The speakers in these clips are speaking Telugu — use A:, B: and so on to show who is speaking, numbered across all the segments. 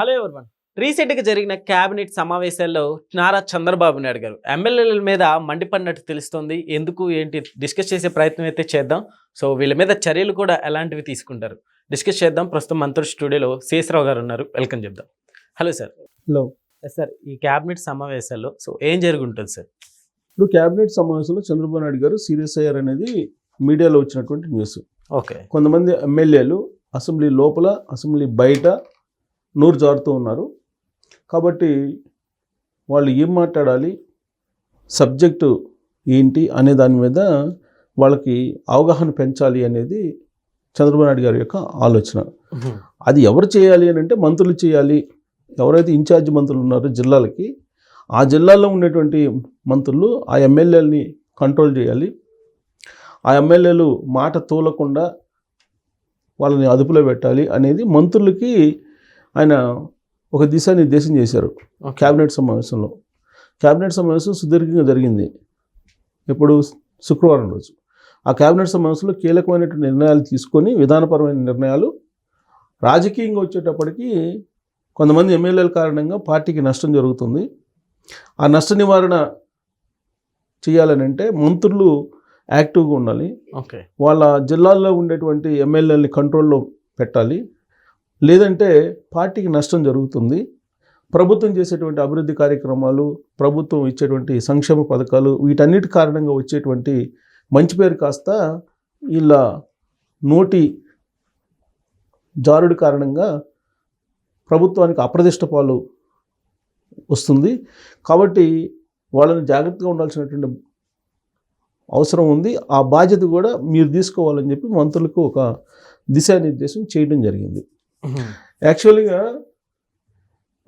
A: Hello everyone. రీసెంట్గా జరిగిన కేబినెట్ సమావేశాల్లో నారా చంద్రబాబు నాయుడు గారు. ఎమ్మెల్యేల మీద మండిపడినట్టు తెలుస్తోంది. ఎందుకు ఏంటి డిస్కస్ చేసే ప్రయత్నం అయితే చేద్దాం. సో వీళ్ళ మీద చర్యలు కూడా ఎలాంటివి తీసుకుంటారు? డిస్కస్ చేద్దాం. ప్రస్తుతం మంత్రి స్టూడియోలో శేషరావు గారు ఉన్నారు. వెల్కమ్ చెప్దాం. Hello sir.
B: హలో.
A: సార్ ఈ కేబినెట్ సమావేశాల్లో సో ఏం జరుగుంటుంది సార్?
B: ఇప్పుడు కేబినెట్ సమావేశంలో చంద్రబాబు నాయుడు గారు సీరియస్ అయ్యారు అనేది మీడియాలో వచ్చినటువంటి న్యూస్.
A: ఓకే.
B: కొంతమంది ఎమ్మెల్యేలు అసెంబ్లీ లోపల అసెంబ్లీ బయట నూరు జారుతూ ఉన్నారు. కాబట్టి వాళ్ళు ఏం మాట్లాడాలి? సబ్జెక్టు ఏంటి అనే దాని మీద వాళ్ళకి అవగాహన పెంచాలి అనేది చంద్రబాబు నాయుడు గారి యొక్క ఆలోచన. అది ఎవరు చేయాలి అని అంటే మంత్రులు చేయాలి. ఎవరైతే ఇన్ఛార్జ్ మంత్రులు ఉన్నారో జిల్లాలకి ఆ జిల్లాలో ఉండేటువంటి మంత్రులు ఆ ఎమ్మెల్యేలని కంట్రోల్ చేయాలి. ఆ ఎమ్మెల్యేలు మాట తూలకుండా వాళ్ళని అదుపులో పెట్టాలి అనేది మంత్రులకి ఆయన ఒక దిశానిర్దేశం చేశారు క్యాబినెట్ సమావేశంలో. క్యాబినెట్ సమావేశం సుదీర్ఘంగా జరిగింది. ఎప్పుడు? శుక్రవారం రోజు. ఆ క్యాబినెట్ సమావేశంలో కీలకమైనటువంటి నిర్ణయాలు తీసుకొని విధానపరమైన నిర్ణయాలు రాజకీయంగా వచ్చేటప్పటికి కొంతమంది ఎమ్మెల్యేల కారణంగా పార్టీకి నష్టం జరుగుతుంది. ఆ నష్ట నివారణ చేయాలని అంటే మంత్రులు యాక్టివ్గా ఉండాలి.
A: ఓకే.
B: వాళ్ళ జిల్లాల్లో ఉండేటువంటి ఎమ్మెల్యేలని కంట్రోల్లో పెట్టాలి. లేదంటే పార్టీకి నష్టం జరుగుతుంది. ప్రభుత్వం చేసేటువంటి అభివృద్ధి కార్యక్రమాలు ప్రభుత్వం ఇచ్చేటువంటి సంక్షేమ పథకాలు వీటన్నిటి కారణంగా వచ్చేటువంటి మంచి పేరు కాస్త ఇలా నోటి జారుడి కారణంగా ప్రభుత్వానికి అప్రదిష్ట పాలు వస్తుంది. కాబట్టి వాళ్ళని జాగ్రత్తగా ఉండాల్సినటువంటి అవసరం ఉంది. ఆ బాధ్యత కూడా మీరు తీసుకోవాలని చెప్పి మంత్రులకు ఒక దిశానిర్దేశం చేయడం జరిగింది. యాక్చువల్గా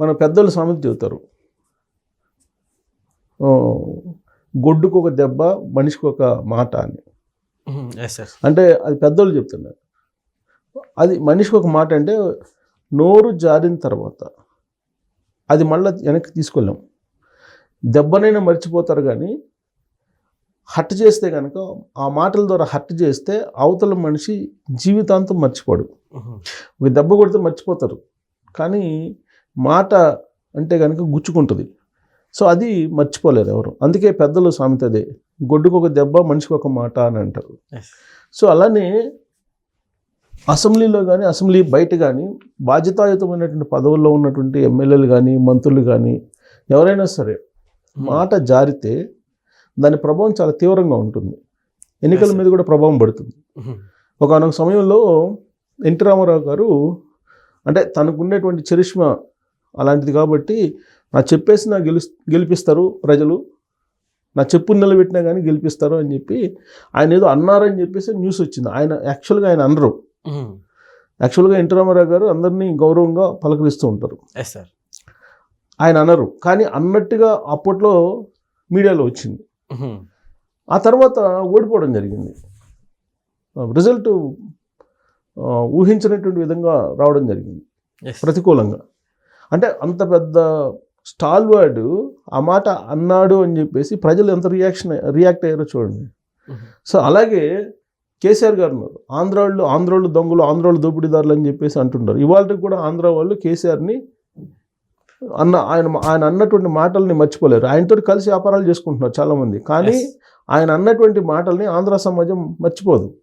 B: మన పెద్దలు సామెత చెబుతారు. గొడ్డుకు ఒక దెబ్బ మనిషికి ఒక మాట అని. అంటే అది పెద్దోళ్ళు చెప్తున్నారు. అది మనిషికి ఒక మాట అంటే నోరు జారిన తర్వాత అది మళ్ళీ వెనక్కి తీసుకెళ్ళాం. దెబ్బనైనా మర్చిపోతారు కానీ హట్ చేస్తే కనుక ఆ మాటల ద్వారా హట్ చేస్తే అవతల మనిషి జీవితాంతం మర్చిపోడు. ఒక దెబ్బ కొడితే మర్చిపోతారు. కానీ మాట అంటే కనుక గుచ్చుకుంటుంది. సో అది మర్చిపోలేరు ఎవరు. అందుకే పెద్దలు సామెత అదే గొడ్డుకు ఒక దెబ్బ మనిషికి ఒక మాట అని అంటారు. సో అలానే అసెంబ్లీలో కానీ అసెంబ్లీ బయట కానీ బాధ్యతాయుతమైనటువంటి పదవుల్లో ఉన్నటువంటి ఎమ్మెల్యేలు కానీ మంత్రులు కానీ ఎవరైనా సరే మాట జారితే దాని ప్రభావం చాలా తీవ్రంగా ఉంటుంది. ఎన్నికల. మీద కూడా ప్రభావం పడుతుంది. ఒకనొక సమయంలో ఎన్టీ రామారావు గారు అంటే తనకు ఉండేటువంటి చరిష్మా అలాంటిది కాబట్టి నా చెప్పేసి నా గెలు గెలిపిస్తారు ప్రజలు. నా చెప్పు నిలబెట్టినా కానీ గెలిపిస్తారు అని చెప్పి ఆయన ఏదో అన్నారని చెప్పేసి న్యూస్ వచ్చింది. ఆయన యాక్చువల్గా ఆయన అనరు. యాక్చువల్గా ఎన్టీ రామారావు గారు అందరినీ గౌరవంగా పలకరిస్తూ ఉంటారు.
A: ఎస్ సార్
B: ఆయన అనరు. కానీ అన్నట్టుగా అప్పట్లో మీడియాలో వచ్చింది. ఆ తర్వాత ఓడిపోవడం జరిగింది. రిజల్ట్ ఊహించినటువంటి విధంగా రావడం జరిగింది. ప్రతికూలంగా. అంటే అంత పెద్ద స్టాల్ వర్డ్ ఆ మాట అన్నాడు అని చెప్పేసి ప్రజలు ఎంత రియాక్షన్ రియాక్ట్ అయ్యారో చూడండి. సో అలాగే కేసీఆర్ గారు ఉన్నారు. ఆంధ్ర వాళ్ళు ఆంధ్రోళ్ళు దొంగలు ఆంధ్రోళ్ళు దోపిడీదారులు అని చెప్పేసి అంటుంటారు. ఇవాళకి కూడా ఆంధ్ర వాళ్ళు కేసీఆర్ని అన్న ఆయన ఆయన అన్నటువంటి మాటల్ని మర్చిపోలేరు. ఆయనతో కలిసి వ్యాపారాలు చేసుకుంటున్నారు చాలామంది. కానీ ఆయన అన్నటువంటి మాటల్ని ఆంధ్ర సమాజం మర్చిపోదు.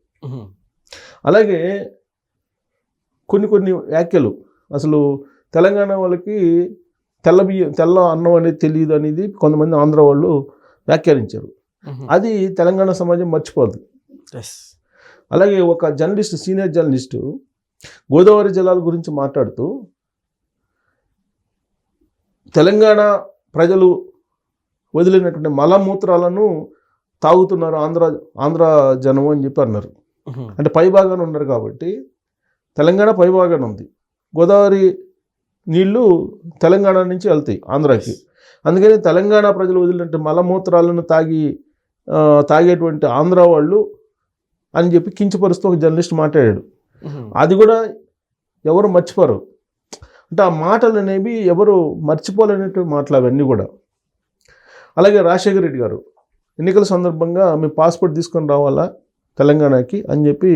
B: అలాగే కొన్ని కొన్ని వ్యాఖ్యలు. అసలు తెలంగాణ వాళ్ళకి తెల్ల బియ్యం తెల్ల అన్నం అనేది తెలియదు అనేది కొంతమంది ఆంధ్ర వాళ్ళు వ్యాఖ్యానించారు. అది తెలంగాణ సమాజం మర్చిపోదు. అలాగే ఒక జర్నలిస్ట్ సీనియర్ జర్నలిస్టు గోదావరి జలాల గురించి మాట్లాడుతూ తెలంగాణ ప్రజలు వదిలినటువంటి మలమూత్రాలను తాగుతున్నారు ఆంధ్ర ఆంధ్ర జనం అని చెప్పి అన్నారు. అంటే పై భాగాన ఉన్నారు కాబట్టి తెలంగాణ పై భాగాన ఉంది. గోదావరి నీళ్ళు తెలంగాణ నుంచి వెళ్తాయి ఆంధ్రాకి. అందుకని తెలంగాణ ప్రజలు వదిలినట్టు మలమూత్రాలను తాగి తాగేటువంటి ఆంధ్ర వాళ్ళు అని చెప్పి కించపరుస్తూ ఒక జర్నలిస్ట్ మాట్లాడాడు. అది కూడా ఎవరు మర్చిపోరు. అంటే ఆ మాటలు అనేవి ఎవరు మర్చిపోలేనటువంటి మాటలు అవన్నీ కూడా. అలాగే రాజశేఖర రెడ్డి గారు ఎన్నికల సందర్భంగా మీ పాస్పోర్ట్ తీసుకొని రావాలా తెలంగాణకి అని చెప్పి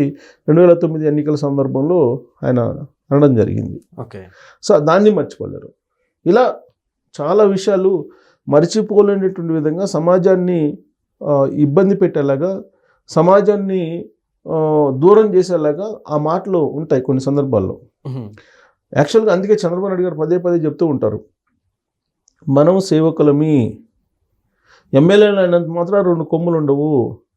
B: రెండు వేల తొమ్మిది ఎన్నికల సందర్భంలో ఆయన అనడం జరిగింది.
A: ఓకే.
B: సో దాన్ని మర్చిపోలేరు. ఇలా చాలా విషయాలు మర్చిపోలేనటువంటి విధంగా సమాజాన్ని ఇబ్బంది పెట్టేలాగా సమాజాన్ని దూరం చేసేలాగా ఆ మాటలు ఉంటాయి కొన్ని సందర్భాల్లో. యాక్చువల్గా అందుకే చంద్రబాబు నాయుడు గారు పదే పదే చెప్తూ ఉంటారు. మనం సేవకులమి ఎమ్మెల్యేలు అయినంత మాత్రం రెండు కొమ్ములు ఉండవు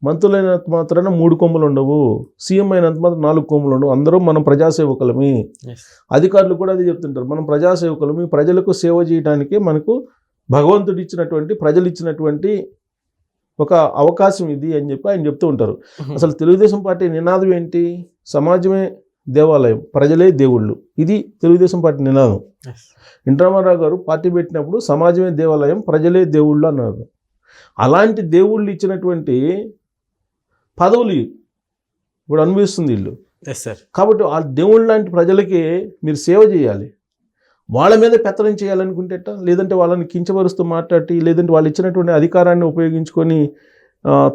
B: మంత్రులైనంత మాత్రాన మూడు కొమ్ములు ఉండవు సీఎం అయినంత మాత్రం నాలుగు కొమ్ములు ఉండవు అందరం మనం ప్రజాసేవకులమి. అధికారులు కూడా అది చెప్తుంటారు. మనం ప్రజాసేవకులమి ప్రజలకు సేవ చేయడానికి మనకు భగవంతుడు ఇచ్చినటువంటి ప్రజలు ఇచ్చినటువంటి ఒక అవకాశం ఇది అని చెప్పి ఆయన చెప్తూ ఉంటారు. అసలు తెలుగుదేశం పార్టీ నినాదం ఏంటి? సమాజమే దేవాలయం. ప్రజలే దేవుళ్ళు. ఇది తెలుగుదేశం పార్టీ నినాదం. ఇంద్రమారావు గారు పార్టీ పెట్టినప్పుడు సమాజమే దేవాలయం ప్రజలే దేవుళ్ళు అన్నారు. అలాంటి దేవుళ్ళు ఇచ్చినటువంటి పదవులు ఇప్పుడు అనుభవిస్తుంది వీళ్ళు.
A: ఎస్ సార్
B: కాబట్టి ఆ దేవుళ్ళ లాంటి ప్రజలకి మీరు సేవ చేయాలి. వాళ్ళ మీద పెత్తనం చేయాలనుకుంటే ఎట్టా? లేదంటే వాళ్ళని కించపరుస్తూ మాట్లాడి లేదంటే వాళ్ళు ఇచ్చినటువంటి అధికారాన్ని ఉపయోగించుకొని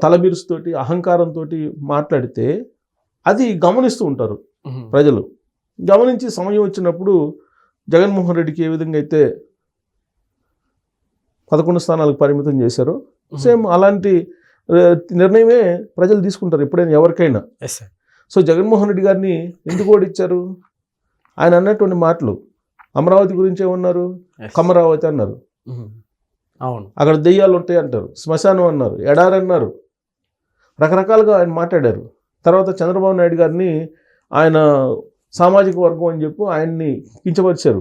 B: తలబిరుస్తోటి అహంకారంతో మాట్లాడితే అది గమనిస్తూ ఉంటారు. ప్రజలు. గమనించి సమయం వచ్చినప్పుడు జగన్మోహన్ రెడ్డికి ఏ విధంగా అయితే పదకొండు స్థానాలకు పరిమితం చేశారో సేమ్ అలాంటి నిర్ణయమే ప్రజలు తీసుకుంటారు ఎప్పుడైనా ఎవరికైనా. సో జగన్మోహన్ రెడ్డి గారిని ఎందుకు ఓడిచ్చారు ఆయన అన్నటువంటి మాటలు అమరావతి గురించి ఏమన్నారు కమరావతి అన్నారు.
A: అవును.
B: అక్కడ దెయ్యాలు ఉంటాయి అంటారు శ్మశానం అన్నారు ఎడారి అన్నారు. రకరకాలుగా ఆయన మాట్లాడారు. తర్వాత చంద్రబాబు నాయుడు గారిని ఆయన సామాజిక వర్గం అని చెప్పి ఆయన్ని కించపరిచారు.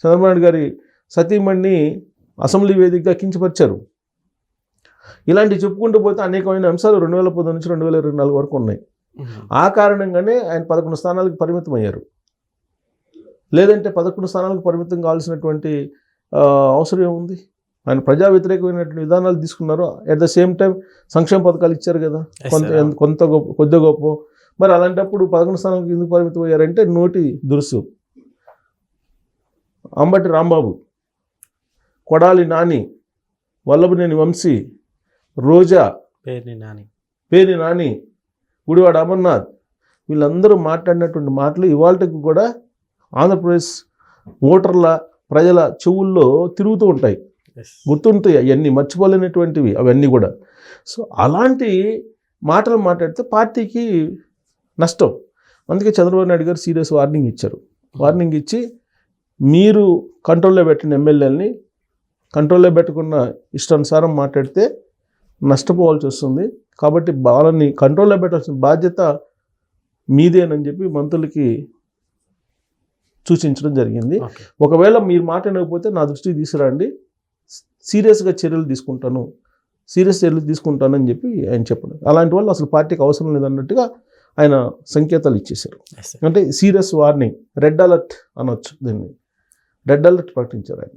B: చంద్రబాబు నాయుడు గారి సతీమణ్ణి అసెంబ్లీ వేదికగా కించపరిచారు. ఇలాంటివి చెప్పుకుంటూ పోతే అనేకమైన అంశాలు రెండు వేల పంతొమ్మిది నుంచి రెండు వేల ఇరవై నాలుగు వరకు ఉన్నాయి. ఆ కారణంగానే ఆయన పదకొండు స్థానాలకు పరిమితం అయ్యారు లేదంటే పదకొండు స్థానాలకు పరిమితం కావాల్సినటువంటి అవసరం ఏముంది? ఆయన ప్రజా వ్యతిరేకమైనటువంటి విధానాలు తీసుకున్నారు. అట్ ద సేమ్ టైం సంక్షేమ పథకాలు ఇచ్చారు కదా. కొంత. కొంత గొప్ప కొద్ది గొప్ప మరి అలాంటప్పుడు పదకొండు స్థానాలకు ఎందుకు పరిమితం అయ్యారంటే నోటి దురుసు. అంబటి రాంబాబు కొడాలి నాని వల్లభనేని వంశీ రోజా
A: పేరుని నాని.
B: పేరు నాని గుడివాడ అమర్నాథ్ వీళ్ళందరూ మాట్లాడినటువంటి మాటలు ఇవాళకి కూడా ఆంధ్రప్రదేశ్ ఓటర్ల ప్రజల చెవుల్లో తిరుగుతూ ఉంటాయి. గుర్తుంటాయి అవన్నీ మర్చిపోలేనటువంటివి అవన్నీ కూడా. సో అలాంటి మాటలు మాట్లాడితే పార్టీకి నష్టం. అందుకే చంద్రబాబు నాయుడు గారు సీరియస్ వార్నింగ్ ఇచ్చారు. వార్నింగ్ ఇచ్చి మీరు కంట్రోల్లో పెట్టిన ఎమ్మెల్యేలని కంట్రోల్లో పెట్టకుండా ఇష్టానుసారం మాట్లాడితే నష్టపోవాల్సి వస్తుంది. కాబట్టి వాళ్ళని కంట్రోల్లో పెట్టాల్సిన బాధ్యత మీదేనని చెప్పి మంత్రులకి సూచించడం జరిగింది. ఒకవేళ మీరు మాట వినకపోతే నా దృష్టికి తీసుకురండి. సీరియస్గా చర్యలు తీసుకుంటాను. సీరియస్ చర్యలు తీసుకుంటానని చెప్పి ఆయన చెప్పడం. అలాంటి వాళ్ళు అసలు పార్టీకి అవసరం లేదన్నట్టుగా ఆయన సంకేతాలు ఇచ్చేశారు. అంటే సీరియస్ వార్నింగ్ రెడ్ అలర్ట్ అనొచ్చు దీన్ని. రెడ్ అలర్ట్ ప్రకటించారు ఆయన.